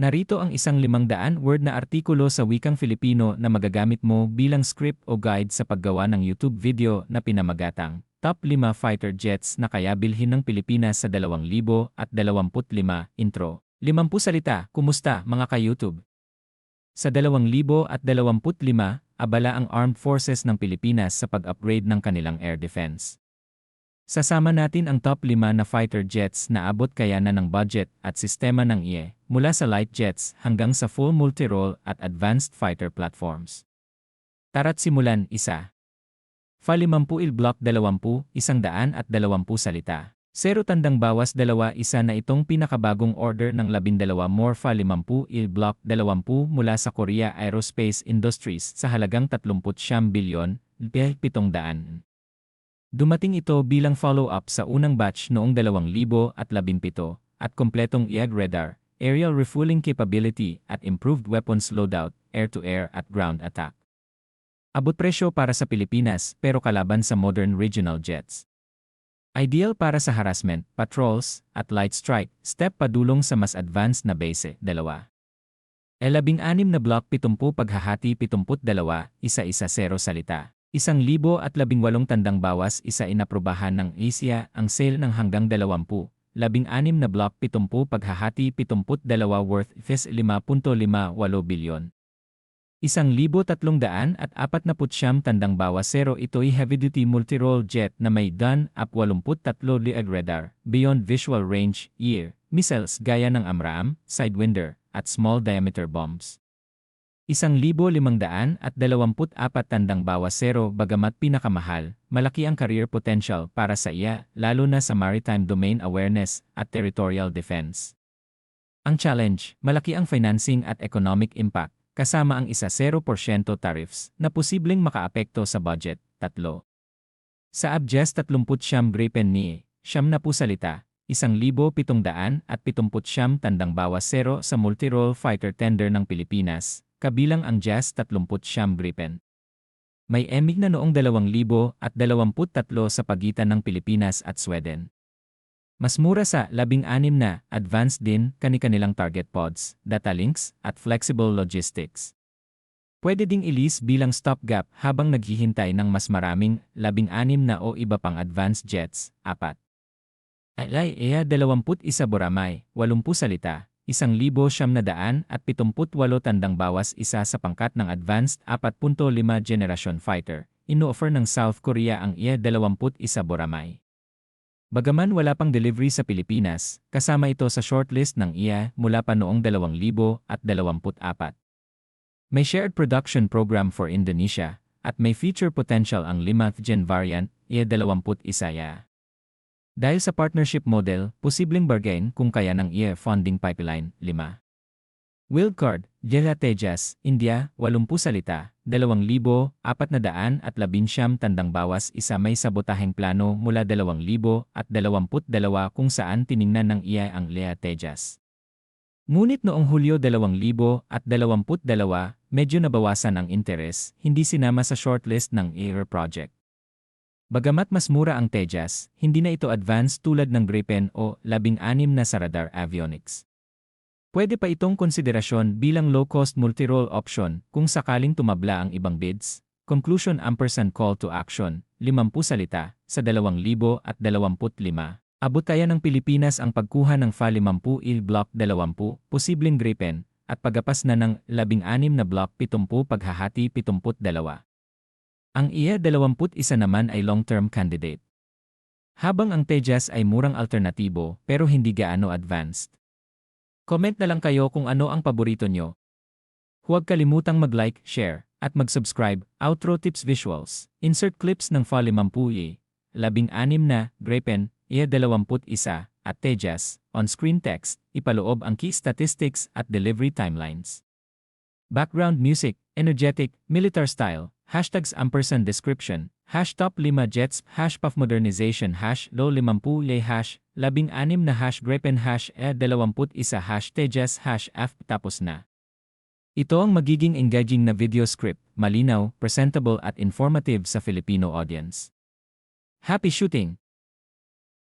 Narito ang isang limang daan word na artikulo sa wikang Filipino na magagamit mo bilang script o guide sa paggawa ng YouTube video na pinamagatang Top 5 Fighter Jets na kaya bilhin ng Pilipinas sa 2025 intro. 50 salita, kumusta mga ka-YouTube? Sa 2025, abala ang Armed Forces ng Pilipinas sa pag-upgrade ng kanilang air defense. Sasama natin ang top 5 na fighter jets na abot kaya na ng budget at sistema ng IE, mula sa light jets hanggang sa full multi-role at advanced fighter platforms. Tara't simulan isa. FA-50 il Block 20, isang daan at 20 salita. Zero tandang bawas dalawa isa na itong pinakabagong order ng 12 more FA-50 il Block 20 mula sa Korea Aerospace Industries sa halagang 39 bilyon, 700. Dumating ito bilang follow-up sa unang batch noong 2017 at kompletong IAG radar, aerial refueling capability at improved weapons loadout, air-to-air at ground attack. Abot presyo para sa Pilipinas pero kalaban sa modern regional jets. Ideal para sa harassment, patrols, at light strike, step padulong sa mas advanced na base, dalawa. E-16 na block 70 paghahati 72, isa-isa 0 salita. Isang libo at labing walong tandang bawas isa inaprubahan ng Asia ang sale ng hanggang 20, labing anim na block 70 paghahati 72 worth FIS 5.58 bilyon. Isang libo tatlong daan at apat na putsyam tandang bawas zero ito'y heavy-duty multi-role jet na may done up 83 liag radar, beyond visual range, year, missiles gaya ng AMRAAM, Sidewinder, at small diameter bombs. Isang libo limang daan at dalawamput apat tandang bawas zero bagamat pinakamahal, malaki ang career potential para sa iya, lalo na sa maritime domain awareness at territorial defense. Ang challenge, malaki ang financing at economic impact, kasama ang isa 0% tariffs na posibleng makaapekto sa budget. Tatlo. Sa Abjes 30 siyam Gripen ni, siyam na po salita, isang libo pitong daan at pitumput siyam tandang bawas zero sa multi-role fighter tender ng Pilipinas, kabilang ang Jazz 30 siyam Gripen. May emig na noong 2023 sa pagitan ng Pilipinas at Sweden. Mas mura sa 16 na, advanced din kani-kanilang target pods, data links, at flexible logistics. Pwede ding ilis bilang stopgap habang naghihintay ng mas maraming 16 na o iba pang advanced jets, apat. Alay, EA 21 Boramay, 80 salita, isang libo siyam na daan at pitumput walo tandang bawas isa sa pangkat ng Advanced 4.5 Generation Fighter, ino-offer ng South Korea ang IA-21 Boramay. Bagaman wala pang delivery sa Pilipinas, kasama ito sa shortlist ng IA mula pa noong 2024. May shared production program for Indonesia, at may feature potential ang 5th gen variant, IA-21 ya. Dahil sa partnership model, posibleng bargain kung kaya ng EA funding pipeline, 5. Wildcard, Jela Tejas, India, 80 salita, 2,411 tandang bawas isa may sabotaheng plano mula 2,022 kung saan tiningnan ng EA ang Lea Tejas. Ngunit noong Hulyo 2022, medyo nabawasan ang interes, hindi sinama sa shortlist ng EAR project. Bagamat mas mura ang Tejas, hindi na ito advanced tulad ng Gripen o 16 na sa radar avionics. Pwede pa itong konsiderasyon bilang low-cost multi-role option kung sakaling tumabla ang ibang bids. Conclusion ampersand call to action, 50 salita, sa 2025. Abot kaya ng Pilipinas ang pagkuha ng FA-50 il Block 20, posibleng Gripen, at pagapas na ng 16 na Block 70 paghahati 72. Ang IA-21 naman ay long-term candidate. Habang ang Tejas ay murang alternatibo pero hindi gaano advanced. Comment na lang kayo kung ano ang paborito nyo. Huwag kalimutang mag-like, share, at mag-subscribe. Outro Tips Visuals. Insert clips ng FA50 labing anim na, Gripen, IA-21 at Tejas, on-screen text, ipaloob ang key statistics at delivery timelines. Background music, energetic, military style, hashtags ampersand description, hash top 5 jets, hash puff modernization, hash low 50 lay hash, 16 na hash grepen hash e 21 hash tejas hash f. Tapos na. Ito ang magiging engaging na video script, malinaw, presentable at informative sa Filipino audience. Happy shooting!